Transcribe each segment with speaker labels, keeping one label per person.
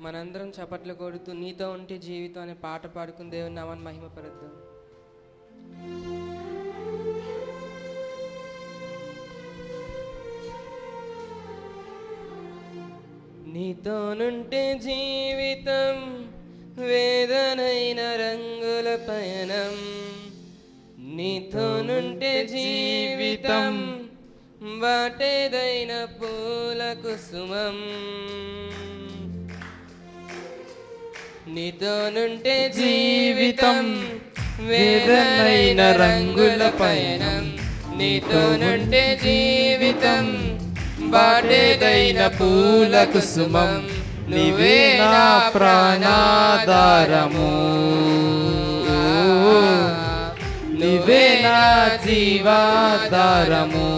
Speaker 1: మనందరం చప్పట్లు కొడుతూ నీతో ఉంటే జీవితం అనే పాట పాడుకుని దేవుని నామాన్ని మహిమపరుద్దాం. నీతోనుంటే జీవితం వేదనైన రంగుల పయనం. నీతోనుంటే జీవితం వాటేదైన పూల కుసుమం. నీతోనుంటే జీవితం వేదనైన రంగుల పయనం నీతోనుంటే జీవితం బాటేదైన పూల కుసుమం నువ్వే నా ప్రాణాధారము. నువ్వే నా జీవాధారము.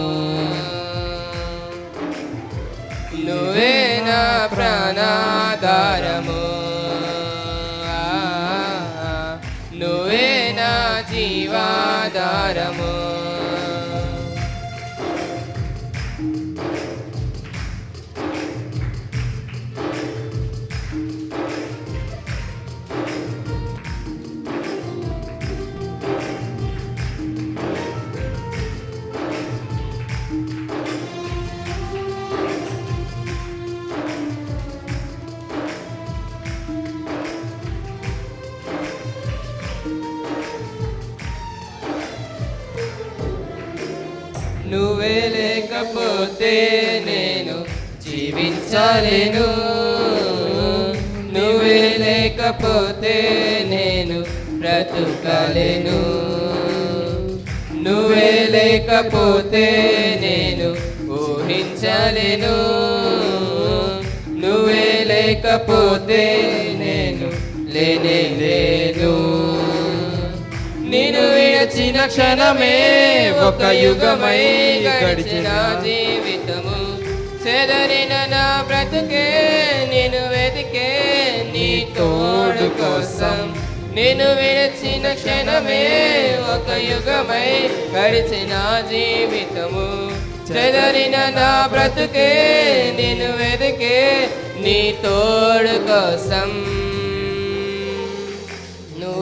Speaker 1: నువ్వే నా ప్రాణాధారము. జీవాధారము నువ్వే లేకపోతే నేను జీవించలేను. నువ్వే లేకపోతే నేను బ్రతుకలేను. నువ్వే లేకపోతే నేను ఊహించలేను. నువ్వే లేకపోతే నేను లేనే లేను నేను విడచిన క్షణమే ఒక యుగమై గడిచిన జీవితము. చెదరిన నా బ్రతుకే నేను వెతికే నీ తోడు కోసం. నేను విడచిన క్షణమే ఒక యుగమై గడిచిన జీవితము. చెదరిన నా బ్రతుకే నేను వెతికే నీ తోడు కోసం.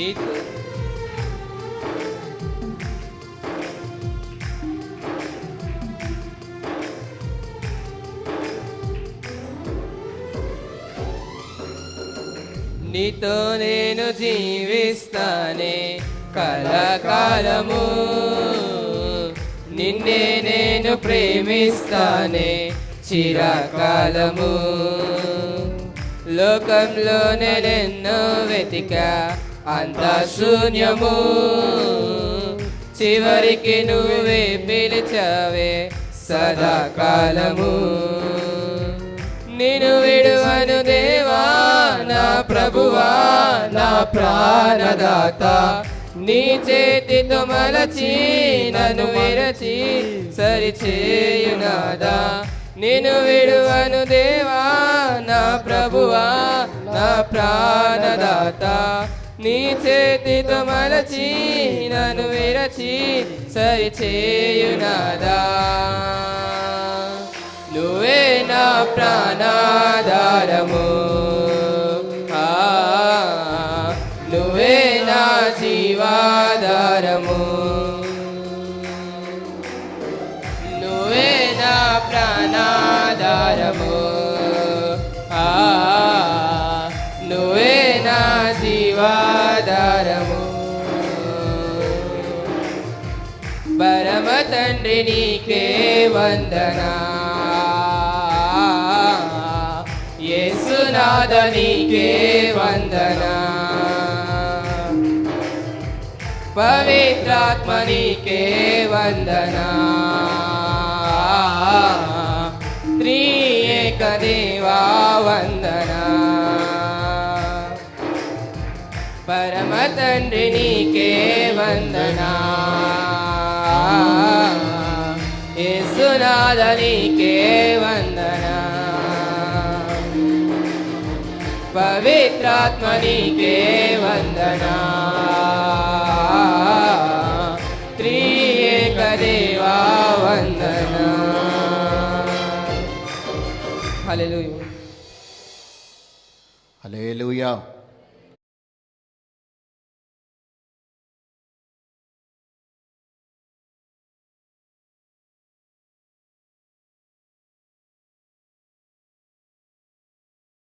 Speaker 1: నీతో నీతో నేను జీవిస్తానే కలకాలము. నిన్నే నేను ప్రేమిస్తానే చిరకాలము. లోకంలో నేనెన్నో వెతికా అంత శూన్యము చివరికి నువ్వే పిలిచావే సదాకాలము. నేను విడువను దేవా నా ప్రభువా నా ప్రాణదాత. నీ చేతితో మలచి నన్ను విరచి సరిచేయునాదా. నేను విడువను దేవా నా ప్రభువా నా ప్రాణదాత. నీ చేతితో మలచి నన్ను విరచి సరిచేయునాదా. నువ్వే నా ప్రాణాధారము. నువ్వే నా జీవాధారము. నువ్వే నా ప్రాణాధారము. తండ్రి నీకే వందనా. యేసునాథ నీకే వందనా. పవిత్రాత్మ నీకే వందనా. త్రియేక దేవా వందనా. పరమ తండ్రి నీకే వందనా. యేసునాథ నీకే వందనా. పవిత్రాత్మ నీకే వందనా. త్రియేక దేవా వందనా హల్లెలూయా.